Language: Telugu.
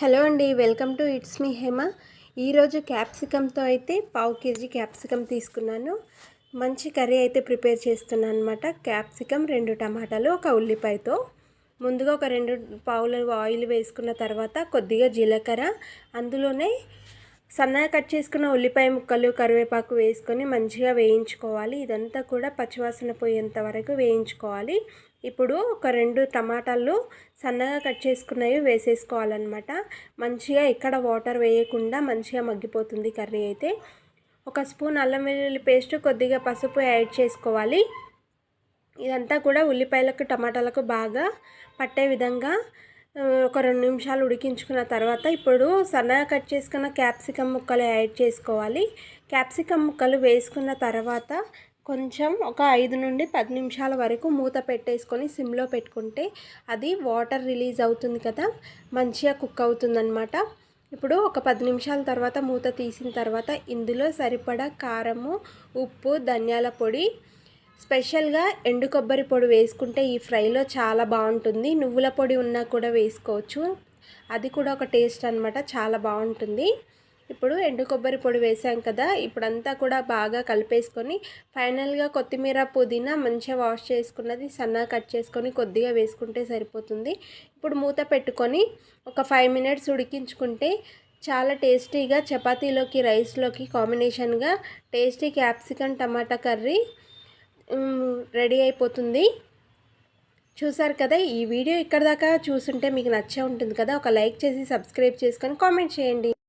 హలో అండి welcome to it's me Hema. ఈరోజు క్యాప్సికమ్తో అయితే పావు కేజీ క్యాప్సికమ్ తీసుకున్నాను. మంచి కర్రీ అయితే ప్రిపేర్ చేస్తున్నాను అనమాట క్యాప్సికమ్ రెండు టమాటాలు ఒక ఉల్లిపాయతో. ముందుగా ఒక రెండు పావుల ఆయిల్ వేసుకున్న తర్వాత కొద్దిగా జీలకర్ర అందులోనే సన్నగా కట్ చేసుకున్న ఉల్లిపాయ ముక్కలు కరివేపాకు వేసుకొని మంచిగా వేయించుకోవాలి. ఇదంతా కూడా పచ్చివాసన పోయేంత వరకు వేయించుకోవాలి. ఇప్పుడు ఒక రెండు టమాటాలు సన్నగా కట్ చేసుకున్నవి వేసేసుకోవాలన్నమాట. మంచిగా ఎక్కడ వాటర్ వేయకుండా మంచిగా మగ్గిపోతుంది కర్రీ అయితే. ఒక స్పూన్ అల్లం వెల్లుల్లి పేస్ట్ కొద్దిగా పసుపు యాడ్ చేసుకోవాలి. ఇదంతా కూడా ఉల్లిపాయలకు టమాటాలకు బాగా పట్టే విధంగా ఒక రెండు నిమిషాలు ఉడికించుకున్న తర్వాత ఇప్పుడు సన్నగా కట్ చేసుకున్న క్యాప్సికమ్ ముక్కలు యాడ్ చేసుకోవాలి. క్యాప్సికమ్ ముక్కలు వేసుకున్న తర్వాత కొంచెం ఒక ఐదు నుండి పది నిమిషాల వరకు మూత పెట్టేసుకొని సిమ్లో పెట్టుకుంటే అది వాటర్ రిలీజ్ అవుతుంది కదా మంచిగా కుక్ అవుతుందన్నమాట. ఇప్పుడు ఒక పది నిమిషాల తర్వాత మూత తీసిన తర్వాత ఇందులో సరిపడా కారము ఉప్పు ధనియాల పొడి స్పెషల్గా ఎండు కొబ్బరి పొడి వేసుకుంటే ఈ ఫ్రైలో చాలా బాగుంటుంది. నువ్వుల పొడి ఉన్నా కూడా వేసుకోవచ్చు. అది కూడా ఒక టేస్ట్ అనమాట చాలా బాగుంటుంది. ఇప్పుడు ఎండు కొబ్బరి పొడి వేసాం కదా ఇప్పుడంతా కూడా బాగా కలిపేసుకొని ఫైనల్గా కొత్తిమీర పుదీనా మంచిగా వాష్ చేసుకున్నది సన్నగా కట్ చేసుకొని కొద్దిగా వేసుకుంటే సరిపోతుంది. ఇప్పుడు మూత పెట్టుకొని ఒక ఫైవ్ మినిట్స్ ఉడికించుకుంటే చాలా టేస్టీగా చపాతీలోకి రైస్లోకి కాంబినేషన్గా tasty capsicum tomato curry ready అయిపోతుంది. చూసారు కదా ఈ వీడియో ఇక్కడ దాకా చూసుంటే మీకు నచ్చే ఉంటుంది కదా ఒక లైక్ చేసి సబ్స్క్రైబ్ చేసుకొని కామెంట్ చేయండి.